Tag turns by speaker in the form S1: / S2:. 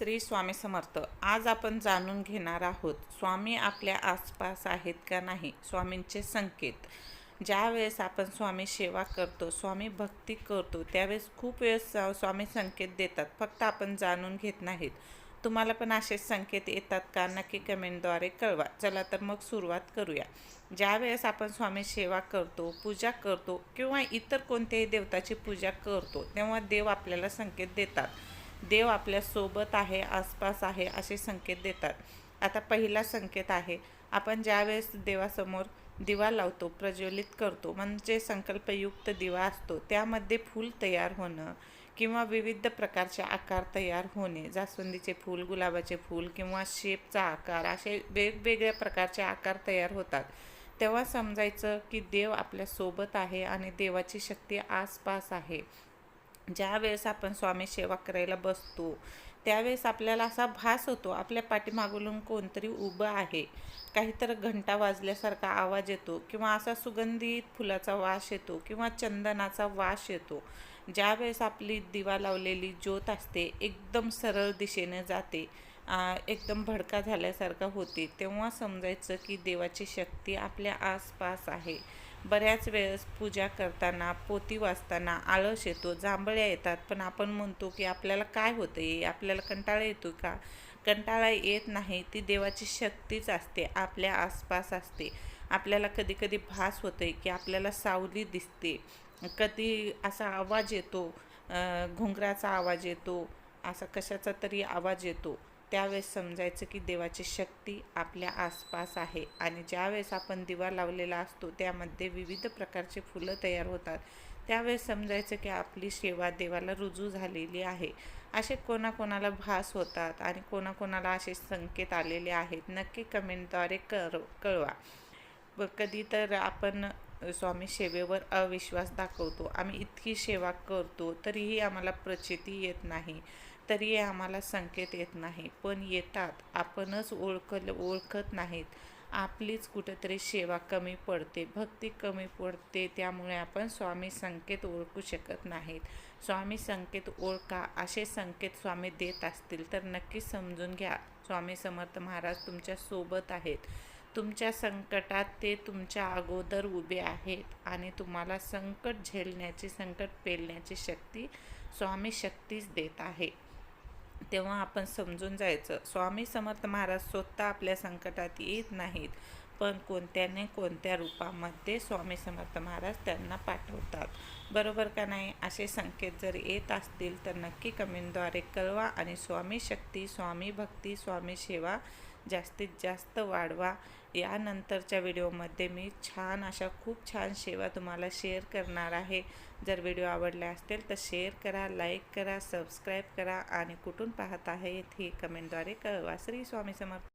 S1: श्री स्वामी समर्थ. आज आपण जाणून घेणार आहोत स्वामी आपल्या आसपास आहेत का नाही स्वामींचे संकेत. ज्यावेळेस आपण स्वामी सेवा करतो स्वामी भक्ती करतो त्यावेळेस खूप वेळेस स्वामी संकेत देतात. फक्त आपण जाणून घेत नाहीत. तुम्हाला पण असे संकेत येतात का? नक्की कमेंटद्वारे कळवा. चला तर मग सुरुवात करूया. ज्यावेळेस आपण स्वामी सेवा करतो पूजा करतो किंवा इतर कोणत्याही देवताची पूजा करतो तेव्हा देव आपल्याला संकेत देतात. देव आपल्यासोबत आहे आसपास आहे असे संकेत देतात. आता पहिला संकेत आहे आपण ज्यावेळेस देवासमोर दिवा लावतो प्रज्वलित करतो म्हणजे संकल्पयुक्त दिवा असतो त्यामध्ये फूल तयार होणं किंवा विविध प्रकारचे आकार तयार होणे जास्वंदीचे फूल गुलाबाचे फूल किंवा शेपचा आकार असे वेगवेगळ्या प्रकारचे आकार तयार होतात. तेव्हा समजायचं की देव आपल्यासोबत आहे आणि देवाची शक्ती आसपास आहे. ज्या वेळेस आपण स्वामी सेवा करायला बसतो त्यावेळेस आपल्याला असा भास होतो आपल्या पाठीमागून कोणतरी उभं आहे. काहीतरी घंटा वाजल्यासारखा आवाज येतो किंवा असा सुगंधित फुलाचा वास येतो किंवा चंदनाचा वास येतो. ज्यावेळेस आपली दिवा लावलेली ज्योत असते एकदम सरळ दिशेने जाते. एकदम भडका झाल्यासारखा होते. तेव्हा समजायचं की देवाची शक्ती आपल्या आसपास आहे. बऱ्याच वेळेस पूजा करताना पोती वाचताना आळस येतो जांभळ्या येतात. पण आपण म्हणतो की आपल्याला काय होतं आहे आपल्याला कंटाळा येतो का? कंटाळा येत नाही. ती देवाची शक्तीच असते. आपल्या आसपास असते. आपल्याला कधी कधी भास होते की आपल्याला सावली दिसते. कधी असा आवाज येतो घुंगराचा आवाज येतो असा कशाचा तरी आवाज येतो. त्यावेळेस समजायचं की देवाची शक्ती आपल्या आसपास आहे आणि ज्यावेळेस आपण दिवा लावलेला असतो त्यामध्ये विविध प्रकारचे फुलं तयार होतात. त्यावेळेस समजायचं की आपली सेवा देवाला रुजू झालेली आहे. असे कोणाकोणाला भास होतात आणि कोणाकोणाला असे संकेत आलेले आहेत नक्की कमेंटद्वारे कर कळवा. व कधी तर आपण स्वामी सेवेवर अविश्वास दाखवतो. आम्ही इतकी सेवा करतो तरीही आम्हाला प्रचिती येत नाही. तरी आम्हाला संकेत येत नाही. पण येतात. आपणच ओळखल ओळखत नाहीत. आपलीच कुठंतरी सेवा कमी पडते. भक्ती कमी पडते. त्यामुळे आपण स्वामी संकेत ओळखू शकत नाहीत. स्वामी संकेत ओळखा. असे संकेत स्वामी देत असतील तर नक्की समजून घ्या. स्वामी समर्थ महाराज तुमच्यासोबत आहेत. तुमच्या संकटात ते तुमच्या अगोदर उभे आहेत आणि तुम्हाला संकट झेलण्याची संकट पेलण्याची शक्ती स्वामी शक्तीच देत आहे. तेव्हा आपण समजून जायचं. स्वामी समर्थ महाराज स्वतः आपल्या संकटात येत नाहीत पण कोणत्याने कोणत्या रूपामध्ये स्वामी समर्थ महाराज त्यांना पाठवतात. बरोबर का नाही? असे संकेत जर येत असतील तर नक्की कमेंटद्वारे कळवा आणि स्वामी शक्ती स्वामी भक्ती स्वामी सेवा जास्तीत जास्त वाढवा. यानंतरच्या व्हिडिओमध्ये मी छान अशा खूप छान सेवा तुम्हाला शेअर करणार आहे. जर व्हिडिओ आवडले असतील तर शेअर करा लाईक करा सबस्क्राईब करा आणि कुठून पाहत आहेत हे कमेंटद्वारे कळवा. श्री स्वामी समर्थ.